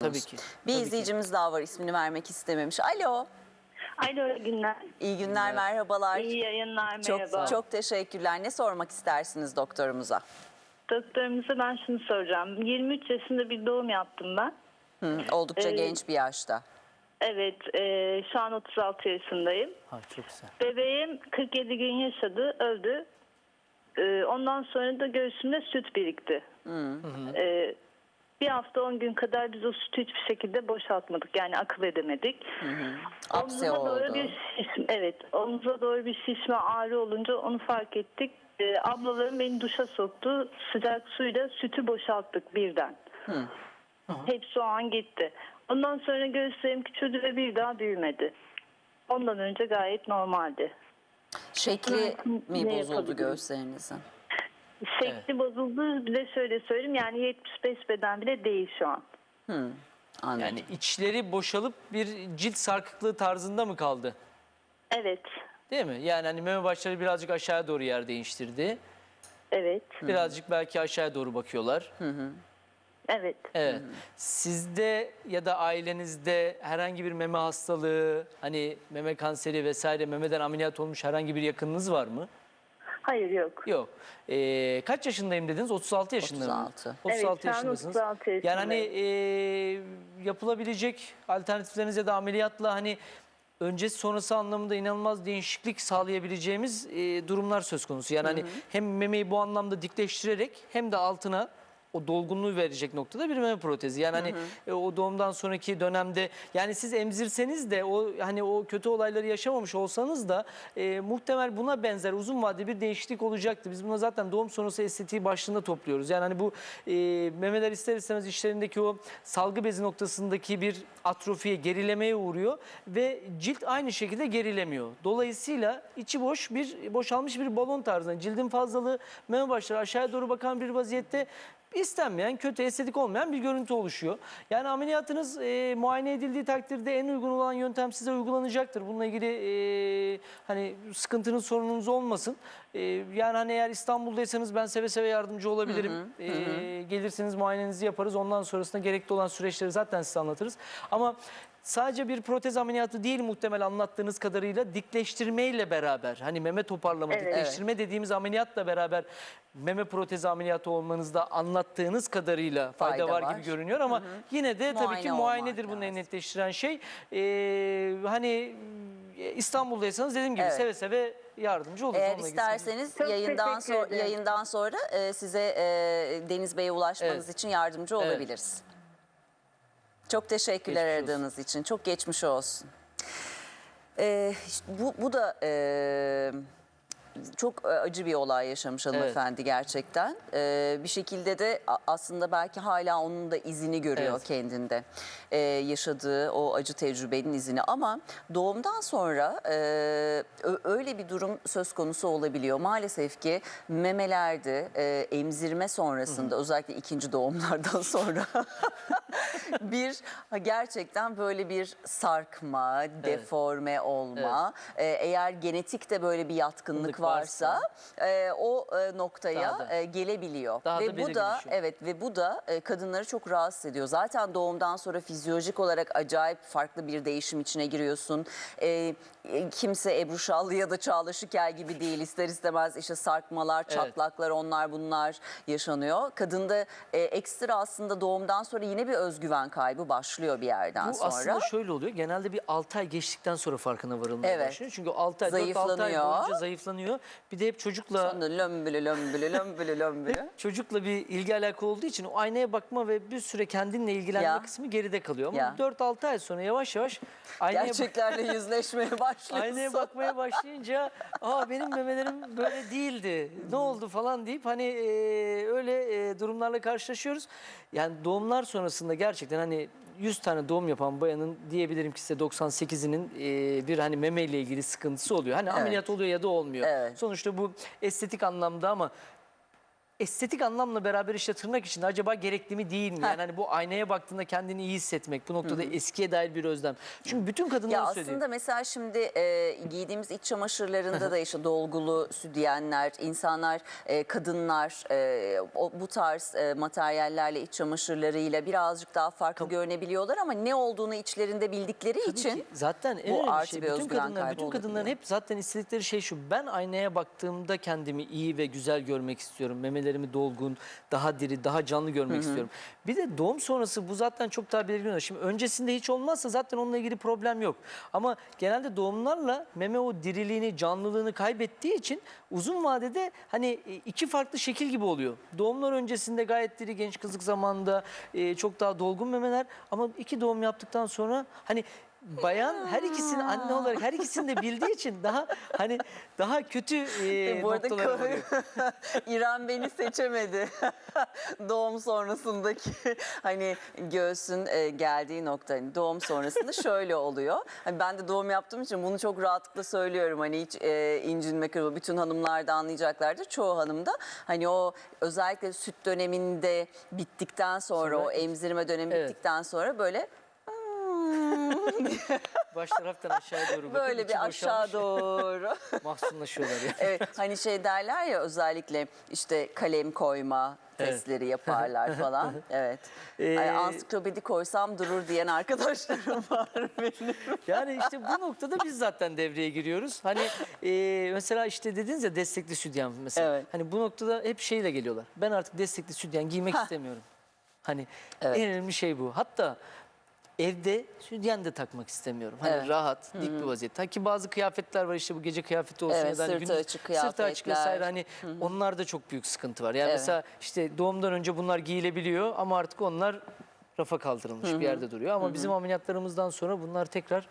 Tabii ki. Bir Tabii ki. izleyicimiz daha var ismini vermek istememiş. Alo. Alo iyi günler. İyi günler, merhabalar. İyi yayınlar çok merhaba. çok teşekkürler. Ne sormak istersiniz doktorumuza? Doktorumuza ben şunu soracağım. 23 yaşında bir doğum yaptım ben. Hı, oldukça Ee, genç bir yaşta. Evet e, şu an 36 yaşındayım. Ha, çok güzel. Bebeğim 47 gün yaşadı öldü. E, ondan sonra da göğsümde süt birikti. E, bir hafta 10 gün kadar biz o sütü hiçbir şekilde boşaltmadık. Yani akıl edemedik. Apse Omzuma doğru oldu. bir şişme, evet omuza doğru bir şişme ağrı olunca onu fark ettik. Ee, ablalarım beni duşa soktu. Sıcak suyla sütü boşalttık birden. Hepsi o an gitti. Ondan sonra göğüslerim küçüldü ve bir daha büyümedi. Ondan önce gayet normaldi. Şekli Hı, mi bozuldu göğüslerinizin? Şekli bozuldu. Bir de şöyle söyleyeyim yani 75 beden bile değil şu an. Anladım. Yani içleri boşalıp bir cilt sarkıklığı tarzında mı kaldı? Evet. Değil mi? Yani hani meme başları birazcık aşağıya doğru yer değiştirdi. Evet. Birazcık belki aşağıya doğru bakıyorlar. Evet. Evet. Sizde ya da ailenizde herhangi bir meme hastalığı, hani meme kanseri vesaire memeden ameliyat olmuş herhangi bir yakınınız var mı? Hayır yok. Yok. Ee, kaç yaşındayım dediniz? 36 yaşında mı? 36. 36 Evet, yaşındasınız. 36 Yani hani yaşındayım. ee, yapılabilecek alternatifleriniz ya da ameliyatla hani öncesi sonrası anlamında inanılmaz değişiklik sağlayabileceğimiz ee, durumlar söz konusu. Yani hani hem memeyi bu anlamda dikleştirerek hem de altına o dolgunluğu verecek noktada bir meme protezi. Yani hani e, o doğumdan sonraki dönemde yani siz emzirseniz de o hani o kötü olayları yaşamamış olsanız da e, muhtemel buna benzer uzun vadeli bir değişiklik olacaktı. Biz buna zaten doğum sonrası estetiği başlığında topluyoruz. Yani hani bu e, memeler ister istemez işlerindeki o salgı bezi noktasındaki bir atrofiye, gerilemeye uğruyor ve cilt aynı şekilde gerilemiyor. Dolayısıyla içi boş bir boşalmış bir balon tarzında cildin fazlalığı meme başları aşağıya doğru bakan bir vaziyette istenmeyen, kötü, estetik olmayan bir görüntü oluşuyor. Yani ameliyatınız e, muayene edildiği takdirde en uygun olan yöntem size uygulanacaktır. Bununla ilgili e, hani sıkıntınız, sorununuz olmasın. E, yani hani eğer İstanbul'daysanız ben seve seve yardımcı olabilirim. E, gelirsiniz muayenenizi yaparız. Ondan sonrasında gerekli olan süreçleri zaten size anlatırız. Ama sadece bir protez ameliyatı değil muhtemel anlattığınız kadarıyla dikleştirmeyle beraber hani meme toparlama, Evet. dikleştirme dediğimiz ameliyatla beraber meme protezi ameliyatı olmanızda anlattığınız kadarıyla fayda, Fayda var, var. gibi görünüyor ama yine de tabii Muayene ki olmak muayenedir bunu lazım. netleştiren şey. Ee, hani e, İstanbul'daysanız dediğim gibi Evet. seve seve yardımcı oluruz. Eğer onunla ilgili isterseniz Çok yayından teşekkür sonra ederim. yayından sonra e, size e, Deniz Bey'e ulaşmanız Evet. için yardımcı Evet. olabiliriz. Çok teşekkürler Geçmiş olsun. aradığınız için. Çok geçmiş olsun. Ee, bu, bu da e, çok e, acı bir olay yaşamış hanımefendi gerçekten. Ee, bir şekilde de aslında belki hala onun da izini görüyor Evet. kendinde. Ee, yaşadığı o acı tecrübenin izini ama doğumdan sonra e, öyle bir durum söz konusu olabiliyor. Maalesef ki memelerde e, emzirme sonrasında özellikle ikinci doğumlardan sonra bir gerçekten böyle bir sarkma, deforme olma. Ee, eğer genetikte böyle bir Yatkınlık varsa, e, o e, noktaya Daha da- e, gelebiliyor. daha da ve bu da belirginleşiyor. evet ve bu da e, kadınları çok rahatsız ediyor. Zaten doğumdan sonra fizyolojik olarak acayip farklı bir değişim içine giriyorsun. E, e, kimse Ebru Şallı ya da Çağla Şikel gibi değil. İster istemez işte sarkmalar, çatlaklar onlar bunlar yaşanıyor. Kadında e, ekstra aslında doğumdan sonra yine bir özgüven kaybı başlıyor bir yerden Bu sonra. aslında şöyle oluyor. Genelde bir 6 ay geçtikten sonra farkına varılmaya Evet. başlıyor. Çünkü 6 ay, 4-6 ay Zayıflanıyor. boyunca zayıflanıyor. Bir de hep çocukla Sonra lömbülü lömbülü lömbülü lömbülü. çocukla bir ilgi alaka olduğu için o aynaya bakma ve bir süre kendinle ilgilenme Ya. kısmı geride kalıyor. Ama Ya. 4-6 ay sonra yavaş yavaş aynaya, bak- Gerçeklerle yüzleşmeye başlıyorsun. aynaya bakmaya başlayınca aa benim memelerim böyle değildi. Ne oldu falan deyip hani e, öyle e, durumlarla karşılaşıyoruz. Yani doğumlar sonrasında gerçekten hani 100 tane doğum yapan bayanın diyebilirim ki size 98'inin e, bir hani meme ile ilgili sıkıntısı oluyor. Hani ameliyat oluyor ya da olmuyor. Evet. Sonuçta bu estetik anlamda ama estetik anlamla beraber işte tırnak içinde acaba gerekli mi değil mi? Ha. Yani hani bu aynaya baktığında kendini iyi hissetmek bu noktada eskiye dair bir özlem. Çünkü bütün kadınlar söylüyor. aslında mesela şimdi e, giydiğimiz iç çamaşırlarında da işte dolgulu sütyenler, insanlar, e, kadınlar e, o, bu tarz e, materyallerle iç çamaşırlarıyla birazcık daha farklı görünebiliyorlar ama ne olduğunu içlerinde bildikleri Tabii için ki zaten en bu artı şey bir bütün kadınlar bütün kadınların hep zaten istedikleri şey şu. Ben aynaya baktığımda kendimi iyi ve güzel görmek istiyorum. Memelerimi dolgun, daha diri, daha canlı görmek istiyorum. Bir de doğum sonrası bu zaten çok daha belirgin. Şimdi öncesinde hiç olmazsa zaten onunla ilgili problem yok. Ama genelde doğumlarla meme o diriliğini, canlılığını kaybettiği için uzun vadede hani e, iki farklı şekil gibi oluyor. Doğumlar öncesinde gayet diri genç kızlık zamanında e, çok daha dolgun memeler ama iki doğum yaptıktan sonra hani bayan her ikisini anne olarak her ikisini de bildiği için daha hani daha kötü e, Bu arada varıyor. İrem beni seçemedi. doğum sonrasındaki hani göğsün e, geldiği nokta. Hani doğum sonrasında şöyle oluyor. Hani ben de doğum yaptığım için bunu çok rahatlıkla söylüyorum. Hani hiç e, incinme kırılma bütün hanımlar da anlayacaklardır. Çoğu hanım da hani o özellikle süt döneminde bittikten sonra, Sonra- o emzirme dönemi Evet. bittikten sonra böyle Baş taraftan aşağıya doğru bakıp böyle bir aşağı doğru. mahzunlaşıyorlar ya. Evet hani şey derler ya özellikle işte kalem koyma testleri yaparlar falan. Evet. Ee, Ay, ansiklopedi koysam durur diyen arkadaşlarım var benim. Yani işte bu noktada biz zaten devreye giriyoruz. Hani e, mesela işte dediniz ya destekli sütyen mesela. Evet. Hani bu noktada hep şeyle geliyorlar. Ben artık destekli sütyen giymek istemiyorum. Hani Evet. en önemli şey bu. Hatta evde sütyen de takmak istemiyorum. Hani Evet. rahat, dik bir vaziyette. Ha ki bazı kıyafetler var işte bu gece kıyafeti olsun Evet, ya da hani sırtı gündüz- açık Sırtı açık kıyafetler. vesaire hani onlarda çok büyük sıkıntı var. Yani Evet. mesela işte doğumdan önce bunlar giyilebiliyor ama artık onlar rafa kaldırılmış bir yerde duruyor. Ama bizim ameliyatlarımızdan sonra bunlar tekrar